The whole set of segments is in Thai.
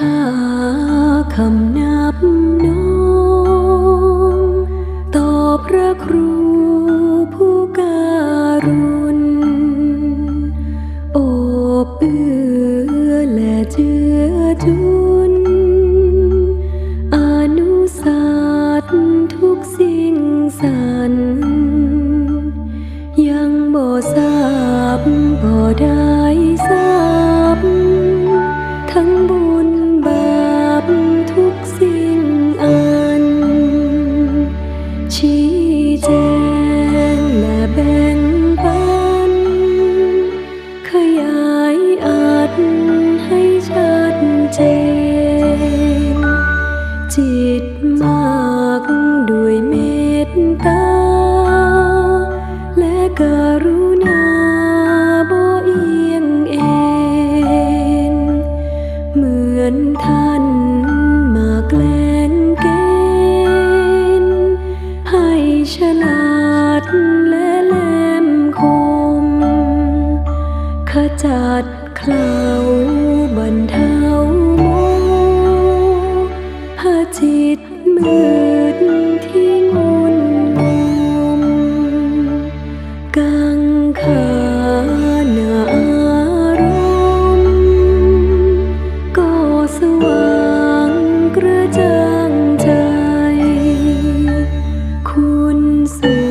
คาคำนับน้องต่อพระครูผู้การุณโอบเอื้อและเจือจุน อนุสัตาสทุกสิ่งสัน ยังบ่ทราบบ่ได้ ให้ชัดเจน จิตมากด้วยเมตตา และกรุณาบ่เอียงเอ็นเหมือนท่านมาแกล้งเกณฑ์ให้ฉลาดและแหลมคมขจัด เคลาบรรเทาโมหะจิตมืดที่งุนงมกังขาหนาอารมณ์ก็สว่างกระจ่างใจ คุณส่ว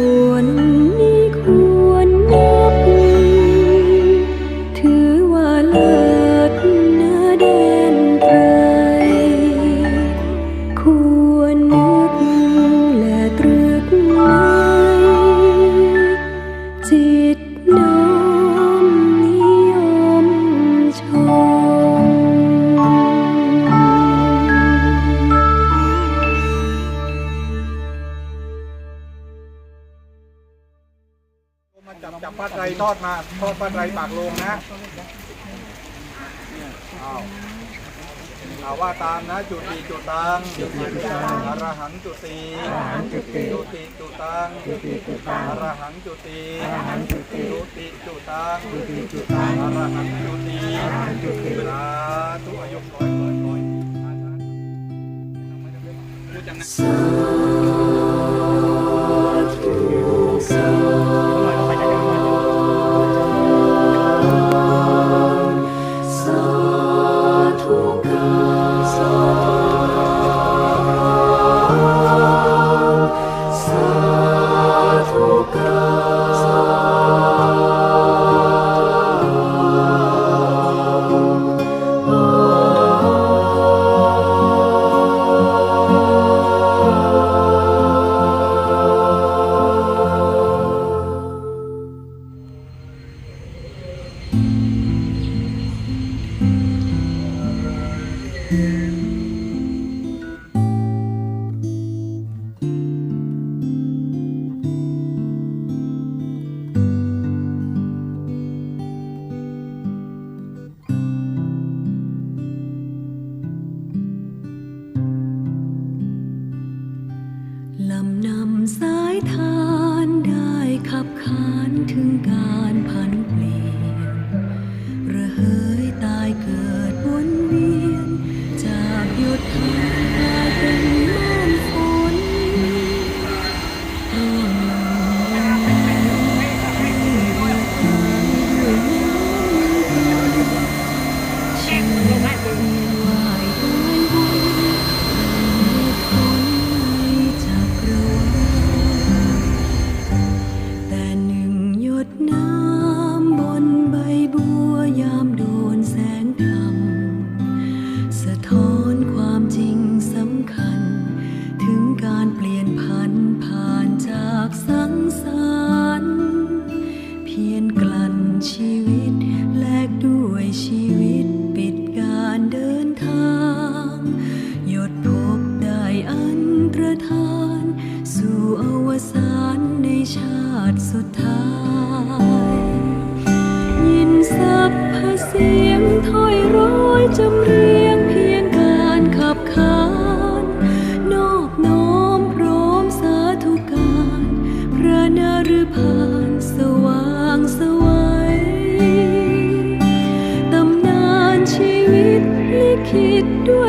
ไตรทอดมาทอดผ้าไตรปากโลงนะอ้าวเอาว่าตามนะจุติจุตังอรหังจุติจุติจุตังอรหังจุติจุติจุตังอรหังจุติสาธุอายุร้อยร้อยร้อยพูดจังนะ ล ถึงการเปลี่ยนพันผ่านจากส อันตรธาน สู่อวสานในชาติสุดท้าย ยินสัพพเสียงถ้อยร้อยจำเรียงเพียงการขับขาน นอบน้อมพร้อมสาธุการ พระนรพานสว่างสวัยตำนานชีวิตลิขิตด้วย